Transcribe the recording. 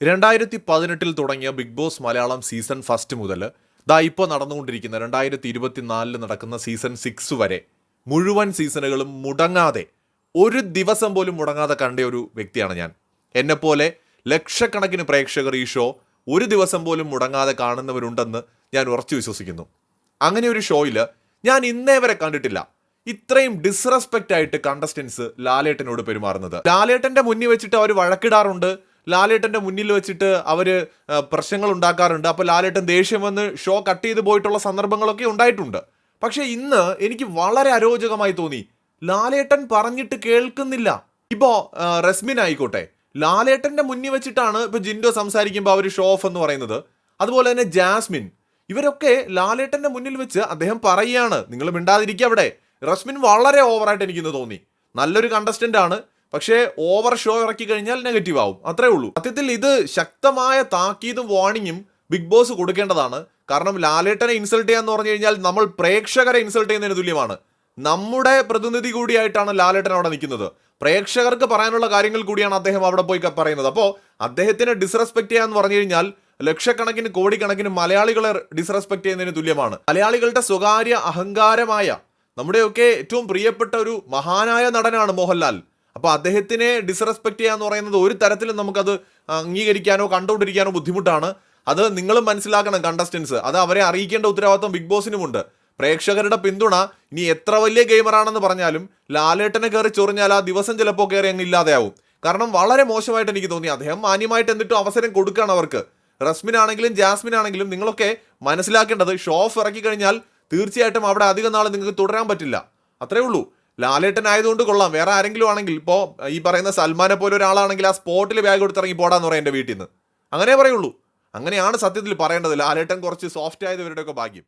രണ്ടായിരത്തി പതിനെട്ടിൽ തുടങ്ങിയ big boss Malayalam season first മുതൽ ദാ ഇപ്പോൾ നടന്നുകൊണ്ടിരിക്കുന്ന രണ്ടായിരത്തി ഇരുപത്തിനാലിൽ നടക്കുന്ന സീസൺ സിക്സ് വരെ മുഴുവൻ സീസണുകളും മുടങ്ങാതെ ഒരു ദിവസം പോലും മുടങ്ങാതെ കണ്ട ഒരു വ്യക്തിയാണ് ഞാൻ. എന്നെപ്പോലെ ലക്ഷക്കണക്കിന് പ്രേക്ഷകർ ഈ ഷോ ഒരു ദിവസം പോലും മുടങ്ങാതെ കാണുന്നവരുണ്ടെന്ന് ഞാൻ ഉറച്ചു വിശ്വസിക്കുന്നു. അങ്ങനെ ഒരു ഷോയിൽ ഞാൻ ഇന്നേ വരെ കണ്ടിട്ടില്ല. ഇത്രയും ഡിസ്റെസ്പെക്റ്റ് ആയിട്ട് കണ്ടസ്റ്റൻസ് ലാലേട്ടനോട് പെരുമാറുന്നത്. ലാലേട്ടന്റെ മുന്നിൽ വെച്ചിട്ട് അവർ വഴക്കിടാറുണ്ട്. ലാലേട്ടന്റെ മുന്നിൽ വെച്ചിട്ട് അവർ പ്രശ്നങ്ങൾ ഉണ്ടാക്കാറുണ്ട്. അപ്പോൾ ലാലേട്ടൻ ദേഷ്യം വന്ന് ഷോ കട്ട് ചെയ്ത് പോയിട്ടുള്ള സന്ദർഭങ്ങളൊക്കെ ഉണ്ടായിട്ടുണ്ട്. പക്ഷേ ഇന്ന് എനിക്ക് വളരെ അരോചകമായി തോന്നി. ലാലേട്ടൻ പറഞ്ഞിട്ട് കേൾക്കുന്നില്ല. ഇപ്പോൾ റസ്മിൻ ആയിക്കോട്ടെ. ലാലേട്ടന്റെ മുന്നിൽ വെച്ചിട്ടാണ് ഇപ്പോൾ ജിൻഡോ സംസാരിക്കുമ്പോൾ അവർ ഷോ ഓഫ് എന്ന് പറയുന്നത്. അതുപോലെ തന്നെ ജാസ്മിൻ. ഇവരൊക്കെ ലാലേട്ടന്റെ മുന്നിൽ വെച്ച് അദ്ദേഹം പറയുകയാണ്. നിങ്ങൾ മിണ്ടാതിരിക്കുക അവിടെ. റസ്മിൻ വളരെ ഓവറായിട്ട് എനിക്കിന്ന് തോന്നി. നല്ലൊരു കണ്ടസ്റ്റന്റ് ആണ്. പക്ഷേ ഓവർ ഷോ ഇറക്കി കഴിഞ്ഞാൽ നെഗറ്റീവ് ആവും. അത്രേ ഉള്ളൂ. സത്യത്തിൽ ഇത് ശക്തമായ താക്കീതും വാണിങ്ങും ബിഗ് ബോസ് കൊടുക്കേണ്ടതാണ്. കാരണം ലാലേട്ടനെ ഇൻസൾട്ട് ചെയ്യാന്ന് പറഞ്ഞു കഴിഞ്ഞാൽ നമ്മൾ പ്രേക്ഷകരെ ഇൻസൾട്ട് ചെയ്യുന്നതിന് തുല്യമാണ്. നമ്മുടെ പ്രതിനിധി കൂടിയായിട്ടാണ് ലാലേട്ടൻ അവിടെ നിൽക്കുന്നത്. പ്രേക്ഷകർക്ക് പറയാനുള്ള കാര്യങ്ങൾ കൂടിയാണ് അദ്ദേഹം അവിടെ പോയി പറയുന്നത്. അപ്പോൾ അദ്ദേഹത്തിനെ ഡിസ്റെസ്പെക്ട് ചെയ്യാന്ന് പറഞ്ഞു കഴിഞ്ഞാൽ ലക്ഷക്കണക്കിന് കോടിക്കണക്കിന് മലയാളികളെ ഡിസ്റെസ്പെക്ട് ചെയ്യുന്നതിന് തുല്യമാണ്. മലയാളികളുടെ സ്വകാര്യ അഹങ്കാരമായ നമ്മുടെയൊക്കെ ഏറ്റവും പ്രിയപ്പെട്ട ഒരു മഹാനായ നടനാണ് മോഹൻലാൽ. അപ്പൊ അദ്ദേഹത്തിനെ ഡിസ്റെസ്പെക്ട് ചെയ്യാന്ന് പറയുന്നത് ഒരു തരത്തിലും നമുക്കത് അംഗീകരിക്കാനോ കണ്ടുകൊണ്ടിരിക്കാനോ ബുദ്ധിമുട്ടാണ്. അത് നിങ്ങളും മനസ്സിലാക്കണം കണ്ടസ്റ്റൻസ് അത് അവരെ അറിയിക്കേണ്ട ഉത്തരവാദിത്വം ബിഗ് ബോസിനുമുണ്ട് പ്രേക്ഷകരുടെ പിന്തുണ ഇനി എത്ര വലിയ ഗെയിമറാണെന്ന് പറഞ്ഞാലും ലാലേട്ടനെ കയറി ചൊറിഞ്ഞാൽ ആ ദിവസം ചിലപ്പോൾ കയറി അങ്ങ് ഇല്ലാതെയാവും. കാരണം വളരെ മോശമായിട്ട് എനിക്ക് തോന്നി. അദ്ദേഹം മാന്യമായിട്ട് എന്നിട്ടും അവസരം കൊടുക്കുകയാണ് അവർക്ക്. റസ്മിൻ ആണെങ്കിലും ജാസ്മിൻ ആണെങ്കിലും നിങ്ങളൊക്കെ മനസ്സിലാക്കേണ്ടത് ഷോ ഓഫ് ഇറക്കി കഴിഞ്ഞാൽ തീർച്ചയായിട്ടും അവിടെ അധികം നാൾ നിങ്ങൾക്ക് തുടരാൻ പറ്റില്ല. അത്രേ ഉള്ളൂ. ലാലേട്ടൻ ആയതുകൊണ്ട് കൊള്ളാം. വേറെ ആരെങ്കിലും ആണെങ്കിൽ ഇപ്പോൾ ഈ പറയുന്ന സൽമാനെ പോലെ ഒരാളാണെങ്കിൽ ആ സ്പോട്ടിൽ ബാഗ് കൊടുത്തിറങ്ങി പോടാന്ന് പറയാം എന്റെ വീട്ടിൽ നിന്ന് അങ്ങനെ പറയുള്ളൂ. അങ്ങനെയാണ് സത്യത്തിൽ പറയേണ്ടത്. ലാലേട്ടൻ കുറച്ച് സോഫ്റ്റ് ആയത് ഇവരുടെയൊക്കെ ഭാഗ്യം.